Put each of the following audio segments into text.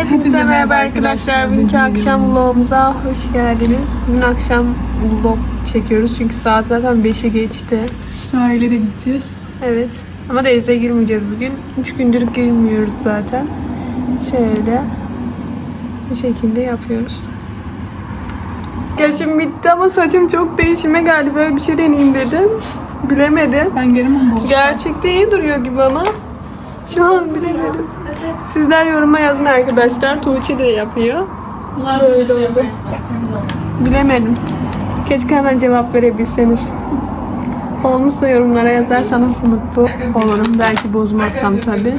Hepinize merhaba arkadaşlar. Bugünkü akşam vlogumuza hoş geldiniz. Bugün akşam vlog çekiyoruz çünkü saat zaten 5'e geçti. Sahile de gideceğiz. Evet. Ama denize girmeyeceğiz bugün. 3 gündür girmiyoruz zaten. Şöyle bu şekilde yapıyoruz. Geçim bitti ama saçım çok değişime geldi. Böyle bir şey deneyeyim dedim. Bilemedim. Ben bu. Gerçekte iyi duruyor gibi ama şu an bilemedim. Sizler yoruma yazın arkadaşlar. Tuğçe de yapıyor. Böyle oldu. Bilemedim. Keşke hemen cevap verebilseniz. Olmuşsa yorumlara yazarsanız mutlu olurum. Belki bozmazsam tabi.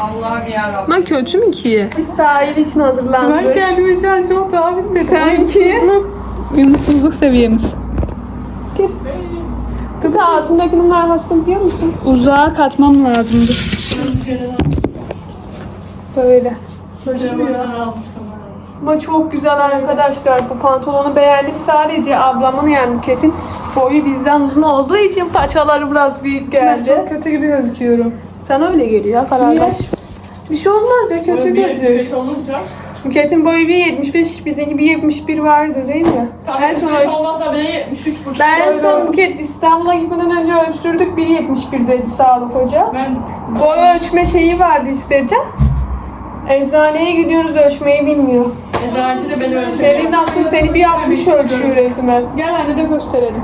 Allah'ım yarabbim. Ama kötü mü ki? Biz sahil için hazırlandık. Ben kendimi şu an çok tuhaf istedim. Sanki. Umutsuzluk seviyemiz. Kıta altındakinin markasını biliyor musun? Uzağa katmam lazımdı. Böyle. Ama çok güzel arkadaşlar. Bu pantolonu beğendim. Sadece ablamın yani Buket'in boyu bizden uzun olduğu için paçaları biraz büyük geldi. Çok kötü gibi gözüküyorum. Sana öyle geliyor karardaş. Bir şey olmaz ya kötü gözüküyor. Buket'in boyu 1.75, bizimki 1.71 vardır değil mi? en son ölç- olmazsa bile 73 buçuk. ben en son Buket İstanbul'a gitmeden önce ölçtürdük 1.71 dedi sağlık hoca. Ben Boy ölçme şeyi vardı istedi. Eczaneye gidiyoruz ölçmeyi bilmiyor. eczacıyla beni öyle Selin aslında seni bir 60 ölçüyor resmen. Gel anne de gösterelim.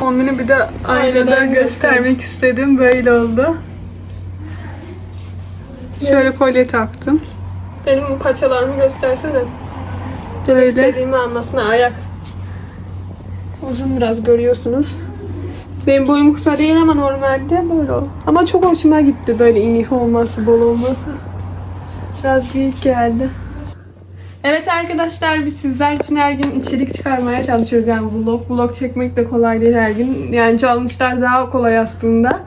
Kombini bir de aynada göstermek istedim. Böyle oldu. Şöyle kolye taktım. Benim bu paçalarımı göstersene. Böyle. İstediğimi anlasın ayak. Uzun biraz görüyorsunuz. Benim boyum kısa değil ama normalde böyle. Ama çok hoşuma gitti böyle inik olması, bol olması. Biraz büyük geldi. Evet arkadaşlar biz sizler için her gün içerik çıkarmaya çalışıyoruz yani vlog. Vlog çekmek de kolay değil her gün. Yani challenge'lar daha kolay aslında.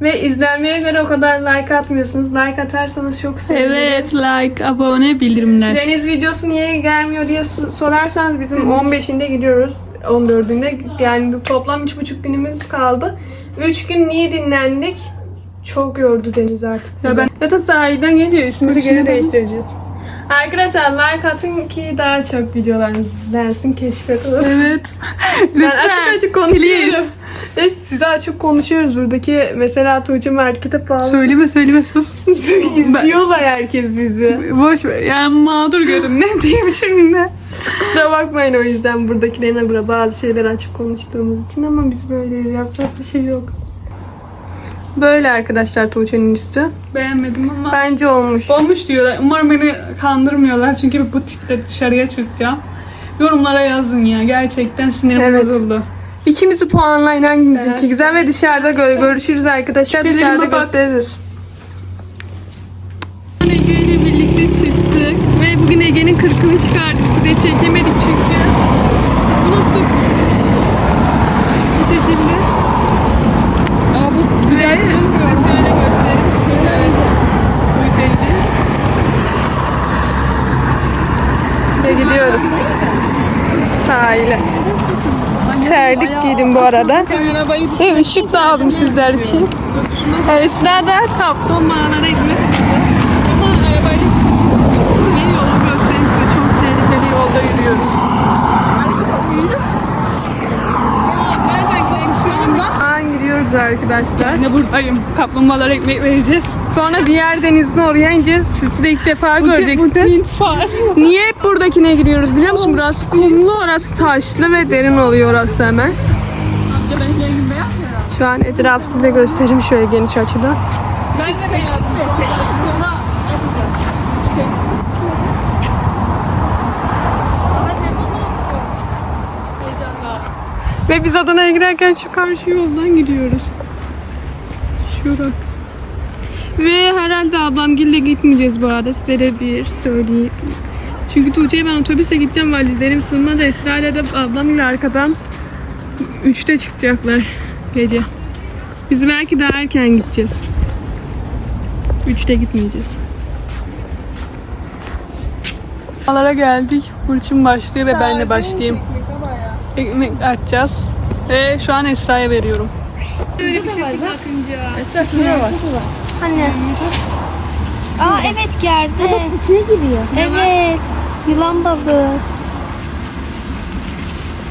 Ve izlenmeye göre o kadar like atmıyorsunuz. Like atarsanız çok sevinirim. Evet, like, abone, bildirimler. Deniz videosu niye gelmiyor diye so- sorarsanız bizim 15'inde gidiyoruz. 14'ünde yani toplam 3,5 günümüz kaldı. 3 gün niye dinlendik? Çok yordu Deniz artık. Ya ben- Zaten sahilden geliyor. Üstümüzü Kaçını geri ben- değiştireceğiz. Arkadaşlar like atın ki daha çok videolarınız izlensin, olsun. Evet. Ben açık açık konuşuyorum. Ve size açık konuşuyoruz buradaki mesela Tuğçe markete pahalı. Söyleme söyleme sus. İzliyorlar herkes bizi. Boş ver. Yani mağdur görün. Ne diyeyim şimdi? Kusura bakmayın o yüzden buradakilerine bura bazı şeyler açık konuştuğumuz için ama biz böyle yapacak bir şey yok. Böyle arkadaşlar Tuğçe'nin üstü. Beğenmedim ama. Bence olmuş. Olmuş diyorlar. Umarım beni kandırmıyorlar. Çünkü bu tiple dışarıya çıkacağım. Yorumlara yazın ya. Gerçekten sinirim Evet. bozuldu. İkimizi puanlayın hangimizinki Evet. güzel ve dışarıda gö- görüşürüz arkadaşlar. Şüphelerime Dışarıda gösteririz. Ege ile birlikte çıktık ve bugün Ege'nin kırkını çıkardık. Size çekemedik çünkü. Unuttuk. Bu şekilde. Aa bu güzel sığmıyor. Şöyle göstereyim. Evet. Bu şekilde. Ve gidiyoruz. Sahile. Terlik giydim bu arada. Ve ışık da aldım sizler için. Esra da kaplumbağalara gitmek istiyor. ama arabayı bir yolu göstereyim size. Çok tehlikeli yolda yürüyoruz. Nereden gidelim şu anda? Şu gidiyoruz arkadaşlar. Yine buradayım. Kaplumbağalara ekmek vereceğiz. Sonra diğer denizin oraya ineceğiz. Siz de ilk defa Bu göreceksiniz. Tint var. Niye hep buradakine giriyoruz biliyor musun? Burası kumlu, orası taşlı ve derin oluyor orası hemen. Amca benim rengim beyaz ya. Şu an etrafı size göstereyim şöyle geniş açıda. Ben de beyaz. Ve biz Adana'ya giderken şu karşı yoldan gidiyoruz. Şura. Ve herhalde ablamgille gitmeyeceğiz bu arada. Size de bir söyleyeyim. Çünkü Tuğçe'ye ben otobüse gideceğim. Valizlerim sığmaz. Esra ile de ablamla arkadan 3'te çıkacaklar gece. Biz belki daha erken gideceğiz. 3'te gitmeyeceğiz. Alara geldik. Burçin başlıyor ve ben de başlayayım. Ekmek açacağız. Ve şu an Esra'ya veriyorum. Böyle bir şey bakınca. Esra şuraya bak. Anne. Aa evet yerde. içine giriyor. Evet. Yılan balığı.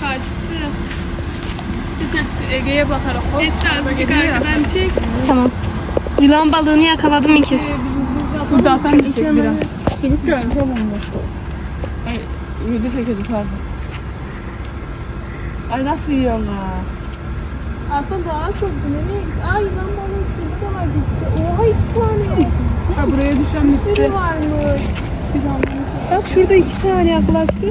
Kaçtı. Ege'ye bakarak. Esra azıcık arkadan çek. Tamam. Yılan balığını yakaladım ikiz. Bu zaten gidecek biraz. Çabuk gel. Tamam mı? Ay, video çekiyorduk pardon. Ay nasıl yiyorlar? Aslında daha çok gitti? Ay lan sürü de var gitti. Oha iki tane. Ha buraya düşen Sürü bitti. varmış. Bak şurada iki tane yaklaştı.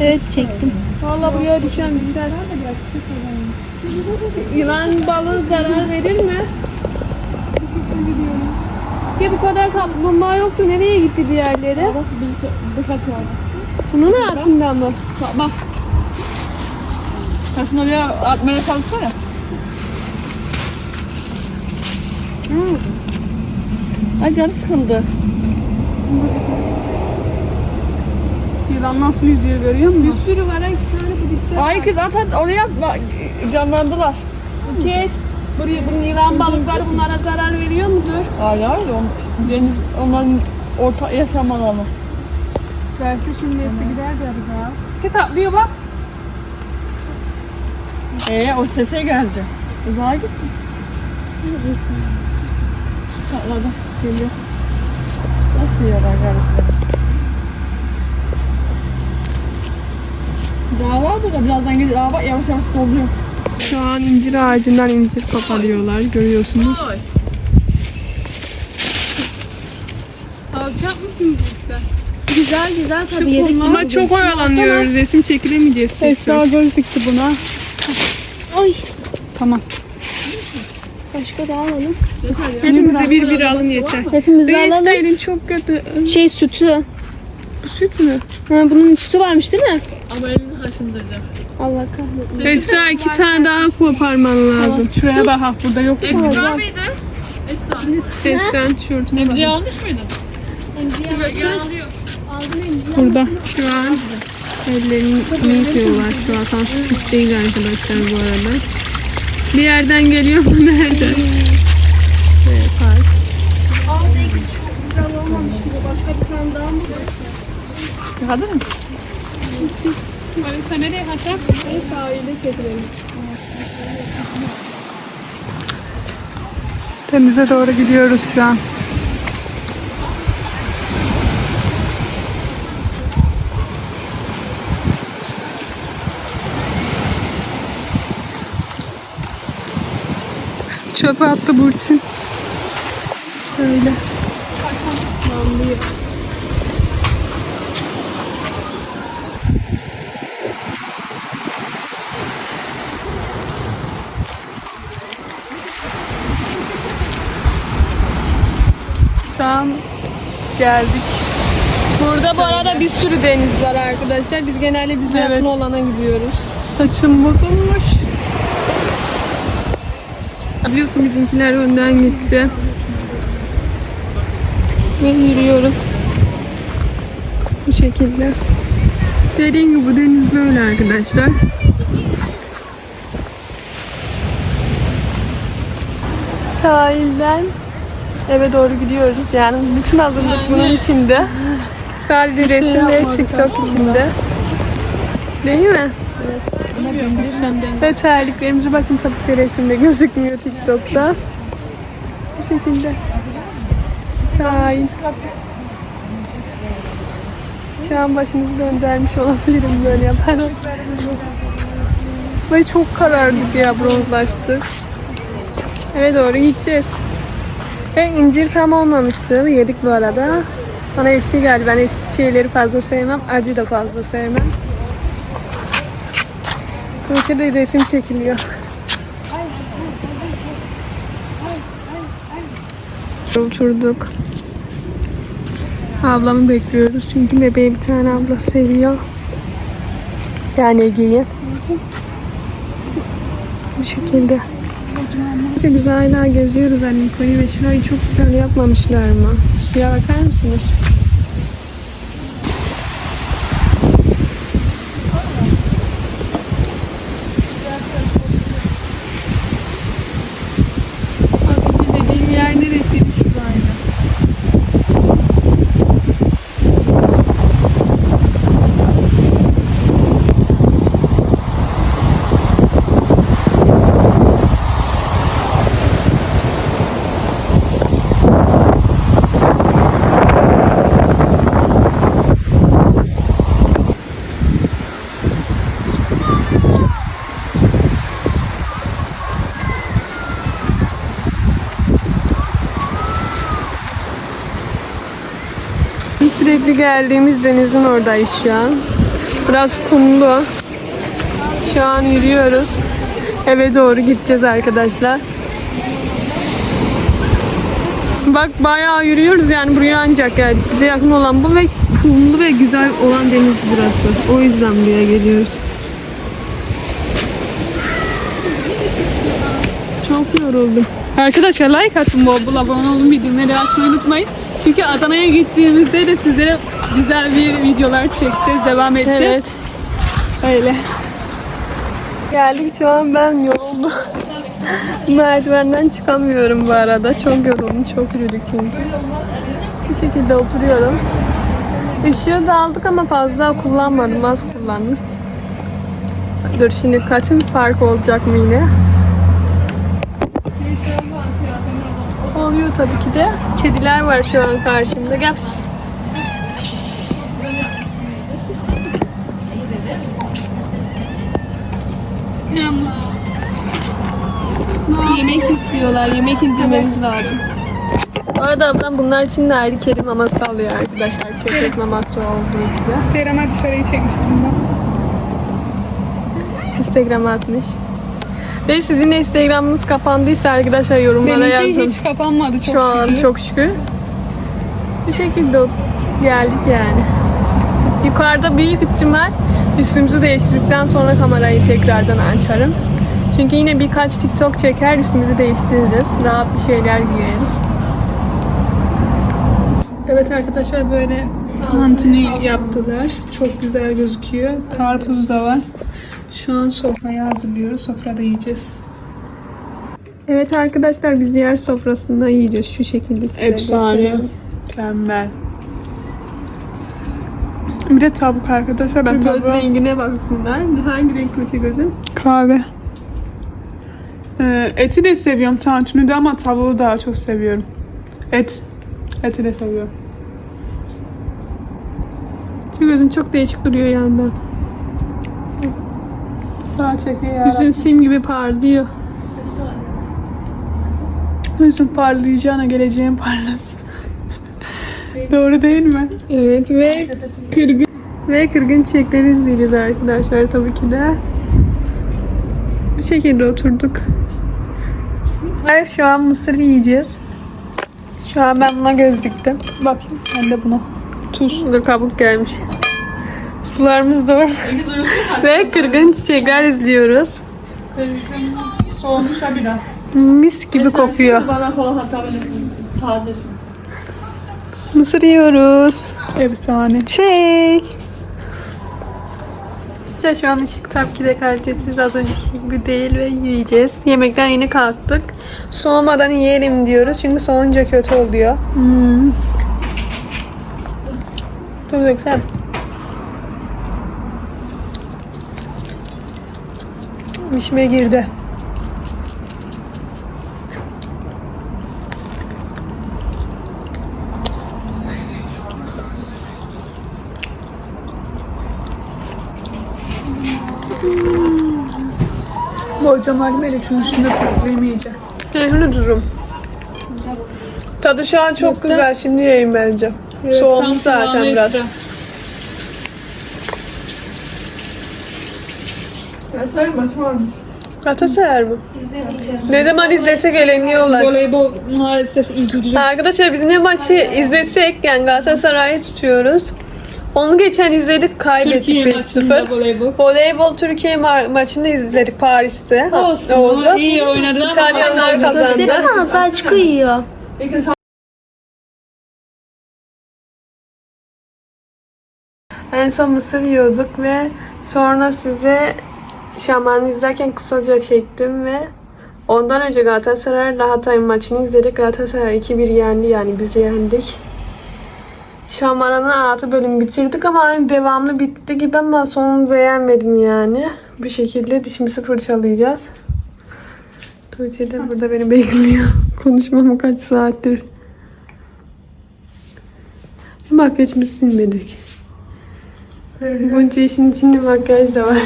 Evet çektim. Valla buraya düşen bir var da gerçekten Yılan balığı zarar verir mi? Ya bu kadar kaplumbağa yoktu. Nereye gitti diğerleri? Bak bir bıçak var. Bunun altında mı? Bak şunu oraya atmaya çalışsana. Ay canı sıkıldı. Yılan nasıl yüzüyor görüyor musun? Bir sürü var. ha, iki tane bu. Ay kız at at oraya bak, canlandılar. Buket. Buraya bunun yılan balıkları bunlara zarar veriyor mudur? Hayır hayır on, deniz onların orta yaşam alanı. Verse şimdi hepsi gider galiba. Buket atlıyor bak. Ee o sese geldi. Uzağa gitti. Patladı. Geliyor. Nasıl yiyorlar garipler? Daha var burada birazdan gelir. Aa bak yavaş yavaş doluyor. Şu an incir ağacından incir koparıyorlar. Görüyorsunuz. Alacak mısın cidden? Güzel güzel tabii yedik. Ama çok oyalanıyoruz. Resim çekilemeyeceğiz. Esra göz dikti buna. Ay. Tamam. Başka da alalım. Hepimize bir bir alın yeter. Hepimiz Reis alalım. elin çok kötü. Şey sütü. Süt mü? Ha, bunun sütü varmış değil mi? Ama elini kaşındıracak. Allah kahretsin. Esra iki tane daha koparman lazım. Şuraya bak ha burada yok. Alacağım. mıydı? Esra. Esra'nın tişörtüne bak. Emziği almış mıydın? alıyor. Burada. Şu an ellerini yıkıyorlar. Şu an süt değil arkadaşlar bu arada. Bir yerden geliyor mu nereden? Evet, harika. Güzel olmamış gibi. Başka bir tane daha mı? Yıkadın mı? Marisa nereye kaçar? En sahilde çekilelim. Denize doğru gidiyoruz şu an. Çöpe attı Burçin. Öyle. Şu an geldik. Burada bu arada bir sürü deniz var arkadaşlar. Biz genelde bize Evet. yakın olana gidiyoruz. Saçım bozulmuş. Biliyorsun bizimkiler önden gitti. Ve yürüyoruz. Bu şekilde. Dediğim gibi bu deniz böyle arkadaşlar. Sahilden eve doğru gidiyoruz. Yani bütün hazırlık bunun içinde. Sadece resim ve TikTok içinde. Değil mi? Ve terliklerimize bakın tabii ki resimde gözükmüyor TikTok'ta. Bu şekilde. Sahil. Şu an başımızı döndürmüş olabilirim böyle yaparak. Ve çok karardık ya bronzlaştık. Eve doğru gideceğiz. Ve incir tam olmamıştı. Yedik bu arada. Bana eski geldi. Ben eski şeyleri fazla sevmem. Acı da fazla sevmem. Tuğçe'de resim çekiliyor. Oturduk. Ablamı bekliyoruz çünkü bebeği bir tane abla seviyor. Yani Ege'yi. Bu şekilde. Biz hala geziyoruz annem koyu ve şurayı çok güzel yapmamışlar mı? Suya bakar mısınız? Az önce dediğim yer neresiydi şuraydı. Sürekli geldiğimiz denizin oradayız şu an. Biraz kumlu. Şu an yürüyoruz. Eve doğru gideceğiz arkadaşlar. Bak bayağı yürüyoruz yani buraya ancak geldik. Bize yakın olan bu ve kumlu ve güzel olan deniz burası. O yüzden buraya geliyoruz. Çok yoruldum. Arkadaşlar like atın bol bol abone olun bildirimleri açmayı unutmayın. Çünkü Adana'ya gittiğimizde de sizlere güzel bir videolar çekeceğiz. Devam edeceğiz. Evet. Öyle. Geldik şu an ben yoruldum. Merdivenden çıkamıyorum bu arada. Çok yoruldum. Çok yürüdük çünkü. Bu şekilde oturuyorum. Işığı da aldık ama fazla kullanmadım. Az kullandım. Dur şimdi kaçın fark olacak mı yine? Oluyor tabii ki de. Kediler var şu an karşımda. Gel pıs pıs. Yemek istiyorlar. Yemek indirmemiz lazım. Bu arada ablam bunlar için de ayrı kedi maması alıyor arkadaşlar. Köpek maması olduğu gibi. Instagram'a dışarıyı çekmiştim ben. Instagram'a atmış. Ve sizin Instagram'ınız kapandıysa arkadaşlar yorumlara Benimki yazın. hiç kapanmadı çok Şu an şükür. çok şükür. Bir şekilde geldik yani. Yukarıda büyük ihtimal üstümüzü değiştirdikten sonra kamerayı tekrardan açarım. Çünkü yine birkaç TikTok çeker üstümüzü değiştiririz. Rahat bir şeyler giyeriz. Evet arkadaşlar böyle tantuni yaptılar. Çok güzel gözüküyor. Karpuz da var. Şu an sofrayı hazırlıyoruz. Sofrada yiyeceğiz. Evet arkadaşlar biz yer sofrasında yiyeceğiz şu şekilde. size göstereyim. Mükemmel. Bir de tavuk arkadaşlar. Ben Göz tavuğu rengine baksınlar. Hangi renk kötü gözün? kahve. Ee, eti de seviyorum tantuni de ama tavuğu daha çok seviyorum. Et. Eti de seviyorum. Şu gözün çok değişik duruyor yandan. Çekiyor ya. Yüzün sim gibi parlıyor. Yüzün parlayacağına geleceğin parlat. Doğru değil mi? Evet ve kırgın ve kırgın çiçekleri izleyeceğiz arkadaşlar tabii ki de. Bu şekilde oturduk. Şu an mısır yiyeceğiz. Şu an ben buna göz diktim. Bak ben de buna. Tuz. Dur kabuk gelmiş. Sularımız orada. ve kırgın çiçekler izliyoruz. Soğumuşa biraz. Mis gibi kokuyor. Bana kola atabilirsin. Taze Mısır yiyoruz. Efsane. Çek. Ya şu an ışık tabii ki de kalitesiz az önceki gibi değil ve yiyeceğiz. Yemekten yeni kalktık. Soğumadan yiyelim diyoruz çünkü soğunca kötü oluyor. Hmm. Dur baksana. İşime girdi. Borcam halim şunun üstünde iyice. Şunu dururum. Tadı şu an çok güzel. Şimdi yiyeyim bence. Soğumuş zaten biraz. Galatasaray mı? Ne zaman izlesek eğleniyorlar. Voleybol maalesef üzücü. Arkadaşlar biz ne maçı izlesek yani Galatasaray'ı tutuyoruz. Onu geçen izledik kaybettik Türkiye maçında 5-0. voleybol. Voleybol Türkiye ma- maçını izledik Paris'te. Olsun Oldu. iyi oynadılar ama İtalyanlar kazandı. kazandı. Göstereyim mi? Azıcık uyuyor. En son mısır yiyorduk ve sonra size Şamar'ını izlerken kısaca çektim ve ondan önce Galatasaray Hatay maçını izledik. Galatasaray 2-1 yendi yani biz yendik. Şamaran'ın 6 bölüm bitirdik ama hani devamlı bitti gibi ama sonunu beğenmedim yani. Bu şekilde dişimizi fırçalayacağız. Tuğçe de burada beni bekliyor. Konuşmamı kaç saattir. Makyajımızı silmedik. Bunca işin içinde makyaj da var.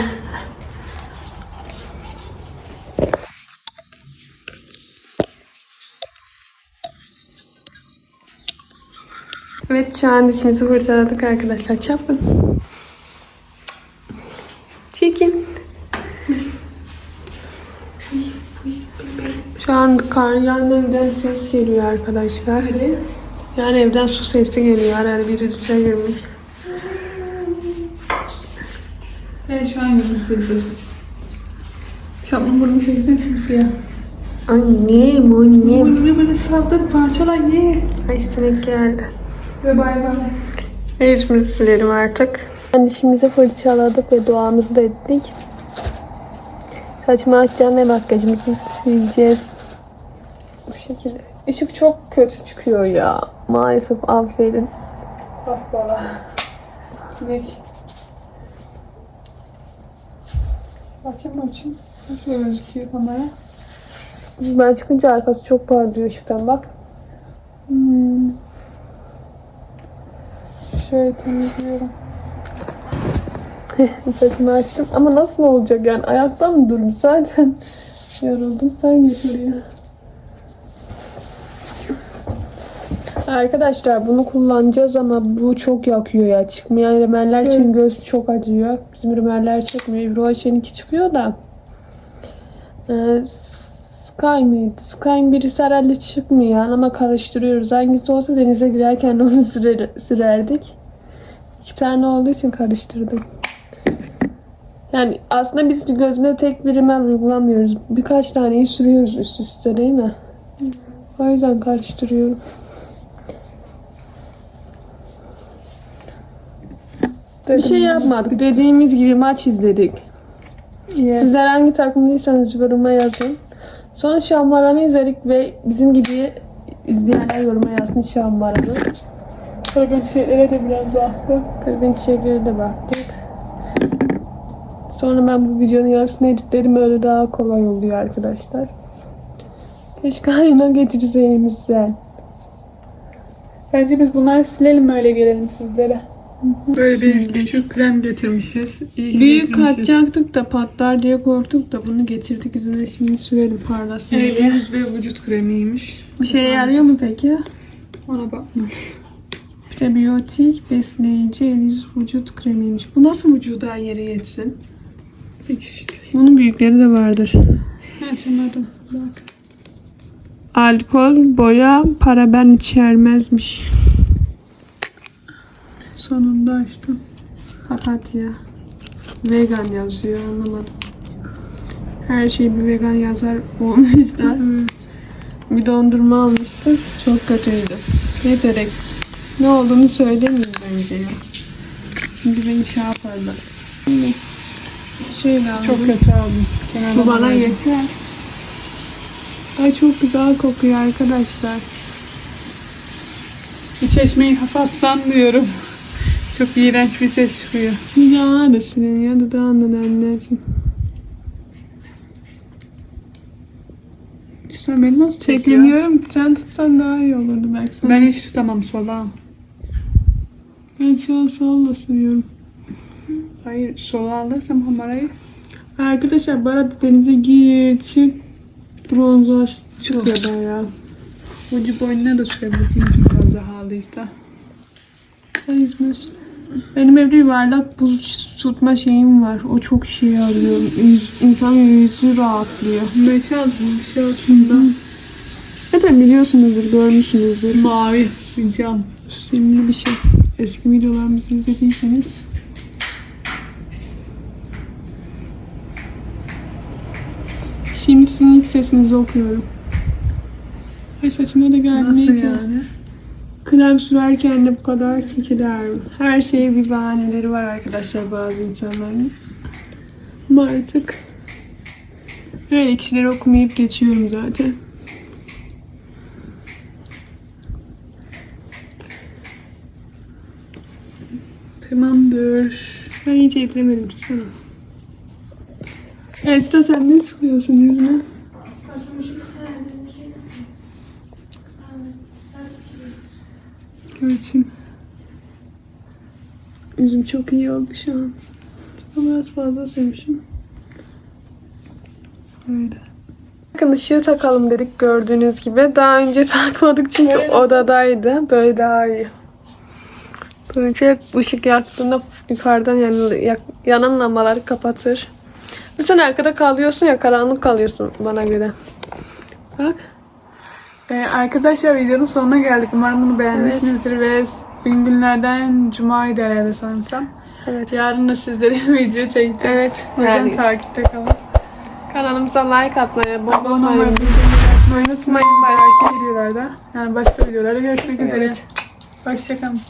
Evet Şu an dişimizi fırçaladık arkadaşlar. Çapın. Çekin. Şu an kar yan evden ses geliyor arkadaşlar. Yani evden su sesi geliyor. Herhalde biri duşa girmiş. Evet şu an yüzümü sileceğiz. Şapma burnumu çeksen simsiyah. Annem, annem. Burnumu böyle saldır parçala ye. Ay sinek geldi. Ve bay bay. Yüzümüzü silelim artık. Dişimizi fırçaladık ve duamızı da ettik. Saçımı açacağım ve makyajımızı sileceğiz. Bu şekilde. Işık çok kötü çıkıyor ya. Maalesef affedin. Bak bala. Sinek. Bakayım açayım. Nasıl gözüküyor kamera? Ben çıkınca arkası çok parlıyor ışıktan bak. Hmm. Şöyle temizliyorum. Saçımı açtım ama nasıl olacak yani ayaktan mı durum zaten yoruldum sen götürüyor. Arkadaşlar bunu kullanacağız ama bu çok yakıyor ya. Çıkmayan rimeller için göz çok acıyor. Bizim rimeller çıkmıyor. Ibroşen'inki çıkıyor da. Ee, Sky mıydı? Sky'ın birisi herhalde çıkmıyor ama karıştırıyoruz. Hangisi olsa denize girerken onu sürer, sürerdik. İki tane olduğu için karıştırdım. Yani aslında biz gözüme tek bir rimel uygulamıyoruz. Birkaç taneyi sürüyoruz üst üste değil mi? O yüzden karıştırıyorum. Bir şey yapmadık. Dediğimiz gibi maç izledik. Yes. Sizler hangi takımlıysanız yoruma yazın. Sonra Şammaran'ı izledik ve bizim gibi izleyenler yoruma yazsın Şammaran'ı. Kırgın şeylere de biraz baktım. Kırgın çiçeklere de baktık. Sonra ben bu videonun yarısını editlerim öyle daha kolay oluyor arkadaşlar. Keşke ayna getirseymişsen. Bence biz bunları silelim öyle gelelim sizlere. Böyle bir küçük krem getirmişiz. İyi ki Büyük getirmişiz. da patlar diye korktuk da bunu getirdik yüzüne şimdi sürelim parlasın. Evet, diye. yüz ve vücut kremiymiş. Bir şeye yarıyor mu peki? Ona bakmadım. Prebiyotik, besleyici, el yüz vücut kremiymiş. Bu nasıl vücuda yere yetsin? Peki. Bunun büyükleri de vardır. Evet anladım. Bak. Alkol, boya, paraben içermezmiş. Sonunda açtım. Papatya. Vegan yazıyor anlamadım. Her şey bir vegan yazar olmuşlar. bir dondurma almıştım. Çok kötüydü. Yeterek. Ne olduğunu söylemeyeyim bence ya. Şimdi beni şey yaparlar. Şey de. Çok kötü aldım. Bu bana yeter. Ay çok güzel kokuyor arkadaşlar. Bir çeşmeyi kapatsam diyorum. Çok iğrenç bir ses çıkıyor. Ya da siliniyor dudağından anlersin. Sen beni nasıl çekiyor? Çekiniyorum. Sen tutsan daha iyi olurdu belki. Sen- Ben hiç tutamam sola. Ben şu an solla sürüyorum. Hayır sola alırsam kamerayı Arkadaşlar bu arada denize gir çık. Bronzlaş çıkıyor bayağı. ucu boynuna da sürebilirsin çok fazla haldıysa. Ay İzmir. Benim evde yuvarlak buz tutma şeyim var. O çok işe yarıyor. İnsan yüzü rahatlıyor. Meçhaz mı? Bir şey aslında. Zaten biliyorsunuzdur, görmüşsünüzdür. Mavi bir cam. Simli bir şey. Eski videolarımızı izlediyseniz. Şimdi sizin sesinizi okuyorum. Ay saçıma da geldi. Nasıl yani? Krem sürerken de bu kadar çekiler mi? Her şeye bir bahaneleri var arkadaşlar bazı insanların. Ama artık öyle kişileri okumayıp geçiyorum zaten. Tamamdır. Ben hiç eklemedim tutsana. Esra sen ne sıkıyorsun yüzüne? Görsün. Yüzüm çok iyi oldu şu an. Ama biraz fazla sürmüşüm. Öyle. Bakın ışığı takalım dedik gördüğünüz gibi. Daha önce takmadık çünkü odadaydı. Böyle daha iyi. Tuğçe ışık yaktığında yukarıdan yan, yanan lambaları kapatır. Ve sen arkada kalıyorsun ya karanlık kalıyorsun bana göre. Bak. Ee, arkadaşlar videonun sonuna geldik. Umarım bunu beğenmişsinizdir ve bugün günlerden Cuma'yı herhalde sanırsam. Evet. Yarın da sizlere video çekeceğiz. Evet. O yüzden Yani takipte kalın. kanalımıza like atmayı, abone Abone olmayı, bildirimleri açmayı unutmayın. Başka videolarda, yani başka videolarda görüşmek üzere. Evet. Hoşçakalın.